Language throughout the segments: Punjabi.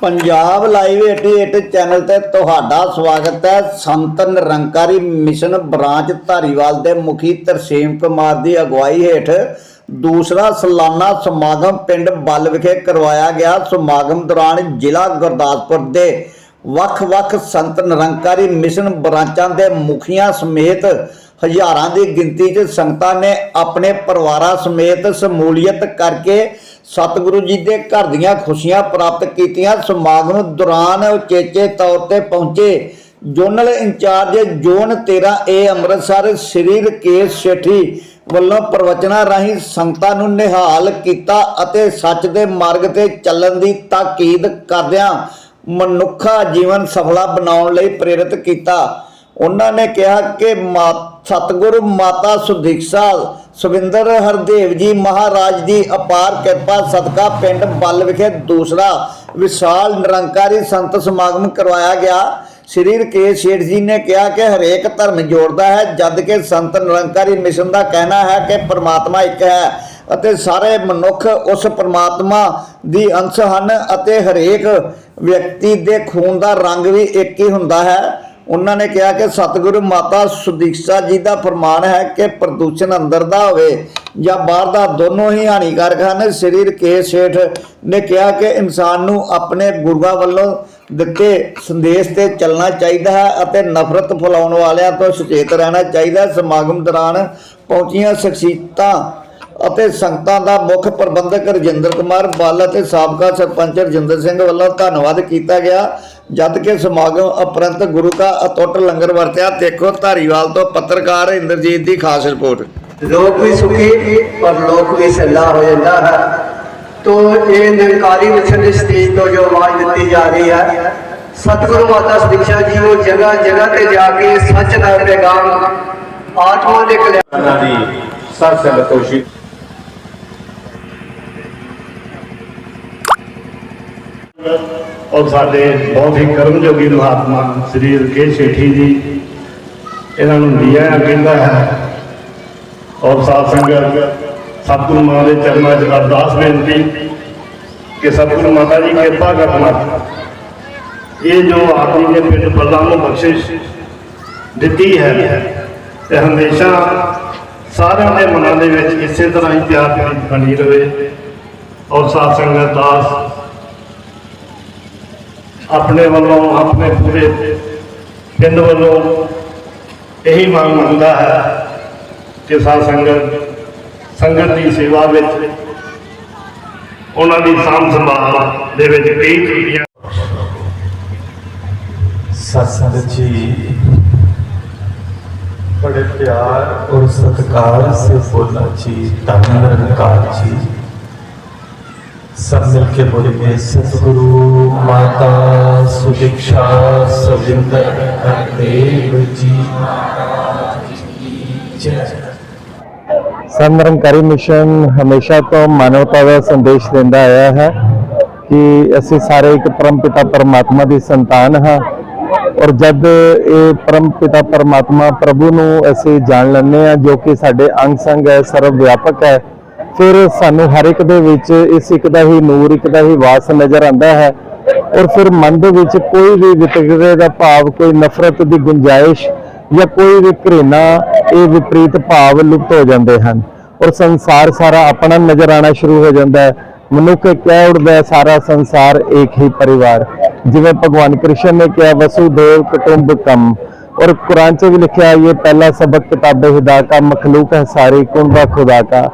ਪੰਜਾਬ ਲਾਈਵ 88 ਚੈਨਲ ਤੇ ਤੁਹਾਡਾ ਸਵਾਗਤ ਹੈ। ਸੰਤ ਨਿਰੰਕਾਰੀ ਮਿਸ਼ਨ ਬ੍ਰਾਂਚ ਧਾਰੀਵਾਲ ਦੇ ਮੁਖੀ ਤਰਸੀਮ ਕੁਮਾਰ ਦੀ ਅਗਵਾਈ ਹੇਠ ਦੂਸਰਾ ਸਾਲਾਨਾ ਸਮਾਗਮ ਪਿੰਡ ਬੱਲ ਵਿਖੇ ਕਰਵਾਇਆ ਗਿਆ। ਸਮਾਗਮ ਦੌਰਾਨ ਜ਼ਿਲ੍ਹਾ ਗੁਰਦਾਸਪੁਰ ਦੇ ਵੱਖ-ਵੱਖ ਸੰਤ ਨਿਰੰਕਾਰੀ ਮਿਸ਼ਨ ਬ੍ਰਾਂਚਾਂ ਦੇ ਮੁਖੀਆਂ ਸਮੇਤ ਹਜ਼ਾਰਾਂ ਦੀ ਗਿਣਤੀ 'ਚ ਸੰਗਤਾਂ ਨੇ ਆਪਣੇ ਪਰਿਵਾਰਾਂ ਸਮੇਤ ਸਮੂਲੀਅਤ ਕਰਕੇ ਸਤਿਗੁਰੂ ਜੀ ਦੇ ਘਰ ਦੀਆਂ ਖੁਸ਼ੀਆਂ ਪ੍ਰਾਪਤ ਕੀਤੀਆਂ। ਸਮਾਗਮ ਦੌਰਾਨ ਉਚੇਚੇ ਤੌਰ ਤੇ ਪਹੁੰਚੇ। Zonal incharge zone 13 A Amritsar, Shri Rakesh Sethi ਵੱਲੋਂ ਪ੍ਰਵਚਨਾਂ ਰਾਹੀਂ ਸੰਗਤਾਂ ਨੂੰ ਨਿਹਾਲ ਕੀਤਾ ਅਤੇ ਸੱਚ ਦੇ ਮਾਰਗ ਤੇ ਚੱਲਣ ਦੀ ਤਾਕੀਦ ਕਰਦਿਆਂ ਮਨੁੱਖਾ ਜੀਵਨ ਸਫਲਾ ਬਣਾਉਣ ਲਈ ਪ੍ਰੇਰਿਤ ਕੀਤਾ। ਉਹਨਾਂ ਨੇ ਕਿਹਾ ਕਿ ਮਾ ਸਤਿਗੁਰੂ ਮਾਤਾ ਸੁਦੀਕਸ਼ਾ ਸੁਵਿੰਦਰ ਹਰਦੇਵ ਜੀ ਮਹਾਰਾਜ ਦੀ ਅਪਾਰ ਕਿਰਪਾ ਸਦਕਾ ਪਿੰਡ ਬੱਲ ਵਿਖੇ ਦੂਸਰਾ ਵਿਸ਼ਾਲ ਨਿਰੰਕਾਰੀ ਸੰਤ ਸਮਾਗਮ ਕਰਵਾਇਆ ਗਿਆ। ਸ੍ਰੀ ਰਕੇਸ਼ ਸ਼ੇਠ ਜੀ ਨੇ ਕਿਹਾ ਕਿ ਹਰੇਕ ਧਰਮ ਜੋੜਦਾ ਹੈ, ਜਦ ਕਿ ਸੰਤ ਨਿਰੰਕਾਰੀ ਮਿਸ਼ਨ ਦਾ ਕਹਿਣਾ ਹੈ ਕਿ ਪਰਮਾਤਮਾ ਇੱਕ ਹੈ ਅਤੇ ਸਾਰੇ ਮਨੁੱਖ ਉਸ ਪਰਮਾਤਮਾ ਦੀ ਅੰਸ਼ ਹਨ ਅਤੇ ਹਰੇਕ ਵਿਅਕਤੀ ਦੇ ਖੂਨ ਦਾ ਰੰਗ ਵੀ ਇੱਕ ਹੀ ਹੁੰਦਾ ਹੈ। ਉਹਨਾਂ ਨੇ ਕਿਹਾ ਕਿ ਸਤਿਗੁਰੂ ਮਾਤਾ ਸੁਦੀਕਸ਼ਾ ਜੀ ਦਾ ਫਰਮਾਨ ਹੈ ਕਿ ਪ੍ਰਦੂਸ਼ਣ ਅੰਦਰ ਦਾ ਹੋਵੇ ਜਾਂ ਬਾਹਰ ਦਾ, ਦੋਨੋਂ ਹੀ ਹਾਨੀਕਾਰਕ ਹਨ। ਸ੍ਰੀ ਰਕੇਸ਼ ਸੇਠ ਨੇ ਕਿਹਾ ਕਿ ਇਨਸਾਨ ਨੂੰ ਆਪਣੇ ਗੁਰੂਆਂ ਵੱਲੋਂ ਦਿੱਤੇ ਸੰਦੇਸ਼ ਤੇ ਚੱਲਣਾ ਚਾਹੀਦਾ ਹੈ ਅਤੇ ਨਫ਼ਰਤ ਫੈਲਾਉਣ ਵਾਲਿਆਂ ਤੋਂ ਸੁਚੇਤ ਰਹਿਣਾ ਚਾਹੀਦਾ ਸਮਾਗਮ ਦੌਰਾਨ ਪਹੁੰਚੀਆਂ ਸ਼ਖਸੀਅਤਾਂ ਅਤੇ ਸੰਗਤਾਂ ਦਾ ਮੁੱਖ ਪ੍ਰਬੰਧਕ ਰਜਿੰਦਰ ਕੁਮਾਰ ਬੱਲ ਅਤੇ ਸਾਬਕਾ ਸਰਪੰਚ ਰਜਿੰਦਰ ਸਿੰਘ ਵੱਲੋਂ ਧੰਨਵਾਦ ਕੀਤਾ ਗਿਆ ਜਦ ਕਿ ਸਮਾਗਮ ਉਪਰੰਤ ਗੁਰੂ ਕਾ ਅਟੁੱਟ ਲੰਗਰ ਵਰਤਿਆ ਦੇਖੋ ਧਾਰੀਵਾਲ ਤੋਂ ਪੱਤਰਕਾਰ ਇੰਦਰਜੀਤ ਦੀ ਖਾਸ ਰਿਪੋਰਟ। ਲੋਕ ਵੀ ਸੁਖੀ ਪਰ ਲੋਕ ਵੀ ਸੱਲਾ ਹੋ ਜਾਂਦਾ ਹੈ। ਤੋ ਇਹ ਨਿਰੰਕਾਰੀ ਮਿਸ਼ਨ ਦੇ ਸਟੇਜ ਤੋਂ ਜੋ ਆਵਾਜ਼ ਦਿੱਤੀ ਜਾ ਰਹੀ ਹੈ ਸਤਿਗੁਰੂ ਮਾਤਾ ਸਿੱਖਿਆ ਜੀ ਉਹ ਜਗ੍ਹਾ ਜਗ੍ਹਾ ਤੇ ਜਾ ਕੇ ਸੱਚ ਦਾ ਪੈਗਾਮ ਆਤਮਾ ਦੇ ਕਲਿਆਣ ਦੀ ਸੰਤੋਸ਼ੀ ਔਰ ਸਾਡੇ ਬਹੁਤ ਹੀ ਕਰਮਯੋਗੀ ਮਹਾਤਮਾ ਸ੍ਰੀ ਰਕੇਸ਼ ਸੇਠੀ ਜੀ, ਇਹਨਾਂ ਨੂੰ ਦਿਆ ਕਹਿੰਦਾ ਹੈ, ਔਰ ਸਾਧ ਸੰਗਤ ਸਤਿਗੁਰੂ ਮਾਂ ਦੇ ਚਰਨਾਂ 'ਚ ਅਰਦਾਸ ਬੇਨਤੀ ਕਿ ਸਤਿਗੁਰੂ ਮਾਤਾ ਜੀ ਕਿਰਪਾ ਕਰਨਾ। ਇਹ ਜੋ ਆਪ ਦੇ ਨੇ ਪਿੰਡ ਬੱਲਾ ਨੂੰ ਬਖਸ਼ਿਸ਼ ਦਿੱਤੀ ਹੈ, ਤੇ ਹਮੇਸ਼ਾ ਸਾਰਿਆਂ ਦੇ ਮਨਾਂ ਦੇ ਵਿੱਚ ਇਸੇ ਤਰ੍ਹਾਂ ਹੀ ਪਿਆਰ ਪ੍ਰੀਤ ਬਣੀ ਰਹੇ। ਔਰ ਸਾਧ ਸੰਗਤ ਦਾਸ ਆਪਣੇ ਵੱਲੋਂ, ਆਪਣੇ ਪੂਰੇ ਪਿੰਡ ਵੱਲੋਂ ਇਹੀ ਮੰਗ ਮੰਗਦਾ ਹੈ ਕਿ ਸਾਧ ਸੰਗਤ ਸੰਗਤ ਦੀ ਸੇਵਾ ਵਿੱਚ ਉਹਨਾਂ ਦੀ ਸਾਂਭ ਸੰਭਾਲ ਦੇ ਵਿੱਚ ਕਈ ਚੀਜ਼ਾਂ ਸਤਸੰਗ ਜੀ, ਬੜੇ ਪਿਆਰ ਔਰ ਸਤਕਾਰ ਸੇ ਬੋਲਾ ਜੀ, ਧੰਨ ਨਿਰੰਕਾਰ ਜੀ। सब मिलके बोलेंगे सतगुरु माता सुदीक्षा सविंदर हरदेव जी जय ਸਨ ਨਿਰੰਕਾਰੀ ਮਿਸ਼ਨ ਹਮੇਸ਼ਾ ਤੋਂ ਮਾਨਵਤਾ ਦਾ ਸੰਦੇਸ਼ ਦਿੰਦਾ ਆਇਆ ਹੈ ਕਿ ਅਸੀਂ ਸਾਰੇ ਇੱਕ ਪਰਮਪਿਤਾ ਪਰਮਾਤਮਾ ਦੀ ਸੰਤਾਨ ਹਾਂ ਔਰ ਜਦ ਇਹ ਪਰਮਪਿਤਾ ਪਰਮਾਤਮਾ ਪ੍ਰਭੂ ਨੂੰ ਅਸੀਂ ਜਾਣ ਲੈਂਦੇ ਹਾਂ ਜੋ ਕਿ ਸਾਡੇ ਅੰਗ ਸੰਗ ਹੈ ਸਰਵ ਵਿਆਪਕ ਹੈ ਫਿਰ ਸਾਨੂੰ ਹਰ ਇੱਕ ਦੇ ਵਿੱਚ ਇਸ ਇੱਕ ਦਾ ਹੀ ਨੂਰ, ਇੱਕ ਦਾ ਹੀ ਵਾਸ ਨਜ਼ਰ ਆਉਂਦਾ ਹੈ। ਔਰ ਫਿਰ ਮਨ ਦੇ ਵਿੱਚ ਕੋਈ ਵੀ ਵਿਤਕਰੇ ਦਾ ਭਾਵ, ਕੋਈ ਨਫ਼ਰਤ ਦੀ ਗੁੰਜਾਇਸ਼ ਜਾਂ ਕੋਈ ਵੀ ਘਰੇਨਾ ਇਹ ਵਿਪਰੀਤ ਭਾਵ ਲੁਪਤ ਹੋ ਜਾਂਦੇ ਹਨ। ਔਰ ਸੰਸਾਰ ਸਾਰਾ ਆਪਣਾ ਨਜ਼ਰ ਆਣਾ ਸ਼ੁਰੂ ਹੋ ਜਾਂਦਾ ਹੈ। ਮਨੁੱਖ ਕਹਿ ਉੱਠਦਾ ਸਾਰਾ ਸੰਸਾਰ ਇੱਕ ਹੀ ਪਰਿਵਾਰ। ਜਿਵੇਂ ਭਗਵਾਨ ਕ੍ਰਿਸ਼ਨ ਨੇ ਕਿਹਾ ਵਸੁਦੇਵ ਕੁਟੁੰਬਕਮ ਔਰ ਕੁਰਾਨ 'ਚ ਵੀ ਲਿਖਿਆ, ਇਹ ਪਹਿਲਾ ਸਬਕ ਕਿਤਾਬੇ ਹਿਦਾ ਕਾ ਮਖਲੂਕ ਹੈ ਸਾਰੀ ਕੁੰਬਾ ਖੁਦਾ ਕਾ।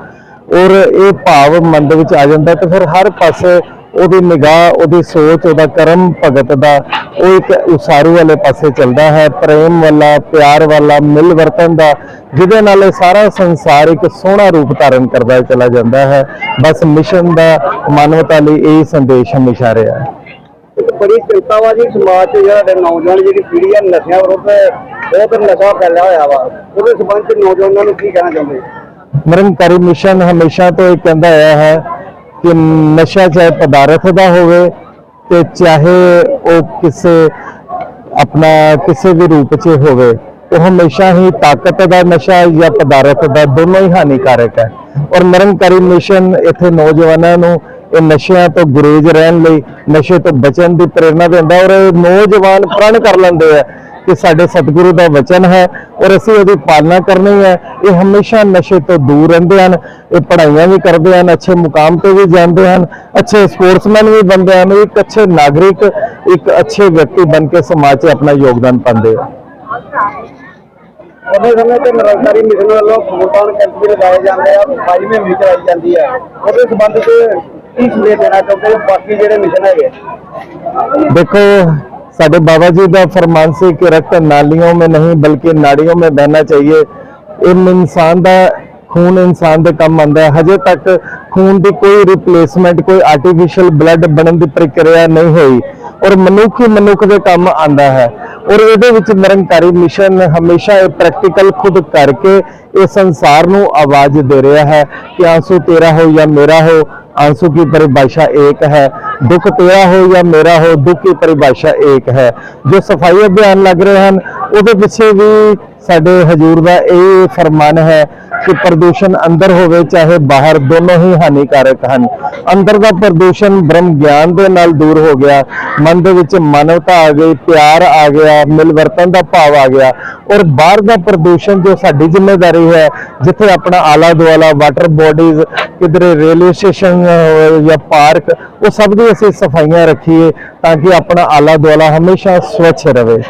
ਔਰ ਇਹ ਭਾਵ ਮਨ ਦੇ ਵਿੱਚ ਆ ਜਾਂਦਾ ਤੇ ਫਿਰ ਹਰ ਪਾਸੇ ਉਹਦੀ ਨਿਗਾਹ, ਉਹਦੀ ਸੋਚ, ਉਹਦਾ ਕਰਮ ਭਗਤ ਦਾ ਉਹ ਇੱਕ ਉਸਾਰੂ ਵਾਲੇ ਪਾਸੇ ਚੱਲਦਾ ਹੈ। ਪ੍ਰੇਮ ਵਾਲਾ, ਪਿਆਰ ਵਾਲਾ, ਮਿਲ ਵਰਤਨ ਦਾ, ਜਿਹਦੇ ਨਾਲ ਇਹ ਸਾਰਾ ਸੰਸਾਰ ਇੱਕ ਸੋਹਣਾ ਰੂਪ ਧਾਰਨ ਕਰਦਾ ਚਲਾ ਜਾਂਦਾ ਹੈ। ਬਸ ਮਿਸ਼ਨ ਦਾ ਮਾਨਵਤਾ ਲਈ ਇਹ ਸੰਦੇਸ਼ ਹਮੇਸ਼ਾ ਰਿਹਾ ਹੈ। ਬੜੀ ਚਿੰਤਾ ਵਾ ਜੀ ਸਮਾਜ 'ਚ, ਜਿਹੜਾ ਨੌਜਵਾਨ, ਜਿਹੜੀ ਪੀੜ੍ਹੀ ਆ, ਨਸ਼ਿਆਂ ਵਿਰੁੱਧ ਬਹੁਤ ਨਸ਼ਾ ਫੈਲਿਆ ਹੋਇਆ ਵਾ। ਉਹਦੇ ਸਬੰਧ 'ਚ ਨੌਜਵਾਨਾਂ ਨੂੰ ਕੀ ਕਹਿਣਾ ਚਾਹੁੰਦੇ? ਨਿਰੰਕਾਰੀ ਮਿਸ਼ਨ ਹਮੇਸ਼ਾ ਤੋਂ ਇਹ ਕਹਿੰਦਾ ਆਇਆ ਹੈ ਕਿ ਨਸ਼ਾ ਚਾਹੇ ਪਦਾਰਥ ਦਾ ਹੋਵੇ ਤੇ ਚਾਹੇ ਉਹ ਕਿਸੇ ਆਪਣਾ ਕਿਸੇ ਵੀ ਰੂਪ 'ਚ ਹੋਵੇ, ਉਹ ਹਮੇਸ਼ਾ ਹੀ ਤਾਕਤ ਦਾ ਨਸ਼ਾ ਜਾਂ ਪਦਾਰਥ ਦਾ ਦੋਨੋਂ ਹੀ ਹਾਨੀਕਾਰਕ ਹੈ। ਔਰ ਨਿਰੰਕਾਰੀ ਮਿਸ਼ਨ ਇੱਥੇ ਨੌਜਵਾਨਾਂ ਨੂੰ ਇਹ ਨਸ਼ਿਆਂ ਤੋਂ ਗੁਰੇਜ਼ ਰਹਿਣ ਲਈ, ਨਸ਼ੇ ਤੋਂ ਬਚਣ ਦੀ ਪ੍ਰੇਰਣਾ ਦਿੰਦਾ ਔਰ ਇਹ ਨੌਜਵਾਨ ਪ੍ਰਣ ਕਰ ਲੈਂਦੇ ਆ। ਕਿ ਸਾਡੇ ਸਤਿਗੁਰੂ ਦਾ ਵਚਨ ਹੈ ਔਰ ਅਸੀਂ ਉਹਦੀ ਪਾਲਣਾ ਕਰਨੀ ਹੈ। ਇਹ ਹਮੇਸ਼ਾ ਨਸ਼ੇ ਤੋਂ ਦੂਰ ਰਹਿੰਦੇ ਹਨ। ਇਹ ਪੜ੍ਹਾਈਆਂ ਵੀ ਕਰਦੇ ਹਨ ਅੱਛੇ ਮੁਕਾਮ ਤੇ ਵੀ ਜਾਂਦੇ ਹਨ ਅੱਛੇ ਸਪੋਰਟਸਮੈਨ ਵੀ ਬਣਦੇ ਹਨ ਇੱਕ ਅੱਛੇ ਨਾਗਰਿਕ ਇੱਕ ਅੱਛੇ ਵਿਅਕਤੀ ਬਣ ਕੇ ਸਮਾਜ 'ਚ ਆਪਣਾ ਯੋਗਦਾਨ ਪਾਉਂਦੇ ਉਹਦੇ ਸਮੇਂ ਤੇ ਨਿਰੰਕਾਰੀ ਮਿਸ਼ਨ ਵੱਲੋਂ ਖੂਨਦਾਨ ਕੈਂਪ ਵੀ ਲਗਾਏ ਜਾਂਦੇ ਆ ਸਫ਼ਾਈ ਮੁਹਿੰਮ ਵੀ ਚਲਾਈ ਜਾਂਦੀ ਹੈ ਉਹਦੇ ਸੰਬੰਧ 'ਚ ਕੀ ਸੰਦੇਸ਼ ਦੇਣਾ ਚਾਹੁੰਦੇ ਹੋ ਬਾਕੀ ਜਿਹੜੇ ਮਿਸ਼ਨ ਹੈਗੇ। देखो ਸਾਡੇ ਬਾਬਾ ਜੀ ਦਾ ਫਰਮਾਨ ਸੀ ਕਿ ਰਕਤ ਨਾਲੀਆਂ में नहीं बल्कि नाड़ियों में बहना चाहिए इन इंसान ਦਾ, ਖੂਨ ਇਨਸਾਨ ਦੇ ਕੰਮ ਆਉਂਦਾ ਹੈ। ਹਜੇ ਤੱਕ ਖੂਨ ਦੀ ਕੋਈ ਰਿਪਲੇਸਮੈਂਟ ਕੋਈ ਆਰਟੀਫੀਸ਼ੀਅਲ ਬਲੱਡ ਬਣਨ ਦੀ ਪ੍ਰਕਿਰਿਆ ਨਹੀਂ ਹੋਈ। ਔਰ ਮਨੁੱਖ ਹੀ ਮਨੁੱਖ ਦੇ ਕੰਮ ਆਉਂਦਾ ਹੈ। ਔਰ ਇਹਦੇ ਵਿੱਚ ਨਿਰੰਕਾਰੀ ਮਿਸ਼ਨ ਹਮੇਸ਼ਾ ਇਹ ਪ੍ਰੈਕਟੀਕਲ ਖੁਦ ਕਰਕੇ ਇਹ ਸੰਸਾਰ ਨੂੰ ਆਵਾਜ਼ ਦੇ ਰਿਹਾ ਹੈ ਕਿ ਆਸੂ ਤੇਰਾ ਹੋ ਜਾਂ ਮੇਰਾ ਹੋ आंसू की परिभाषा एक है दुख तेरा हो या मेरा हो दुख की परिभाषा एक है जो सफाई अभियान लग रहे हैं ਉਹਦੇ ਪਿੱਛੇ ਵੀ ਸਾਡੇ ਹਜੂਰ ਦਾ ਇਹ ਫਰਮਾਨ ਹੈ ਕਿ ਪ੍ਰਦੂਸ਼ਣ ਅੰਦਰ ਹੋਵੇ, ਚਾਹੇ ਬਾਹਰ, ਦੋਨੋਂ ਹੀ ਹਾਨੀਕਾਰਕ ਹਨ। ਅੰਦਰ ਦਾ ਪ੍ਰਦੂਸ਼ਣ ਬ੍ਰਹਮ ਗਿਆਨ ਦੇ ਨਾਲ ਦੂਰ ਹੋ ਗਿਆ। ਮਨ ਦੇ ਵਿੱਚ ਮਾਨਵਤਾ ਆ ਗਈ, ਪਿਆਰ ਆ ਗਿਆ, ਮਿਲਵਰਤਨ ਦਾ ਭਾਵ ਆ ਗਿਆ। ਔਰ ਬਾਹਰ ਦਾ ਪ੍ਰਦੂਸ਼ਣ ਜੋ ਸਾਡੀ ਜ਼ਿੰਮੇਵਾਰੀ ਹੈ, ਜਿੱਥੇ ਆਪਣਾ ਆਲਾ ਦੁਆਲਾ ਵਾਟਰ ਬੋਡੀਜ਼ ਕਿਧਰੇ ਰੇਲਵੇ ਸਟੇਸ਼ਨ ਜਾਂ ਪਾਰਕ ਉਹ ਸਭ ਦੀ ਅਸੀਂ ਸਫਾਈਆਂ ਰੱਖੀਏ ਤਾਂ ਕਿ ਆਪਣਾ ਆਲਾ ਦੁਆਲਾ ਹਮੇਸ਼ਾ ਸਵੱਛ ਰਹੇ।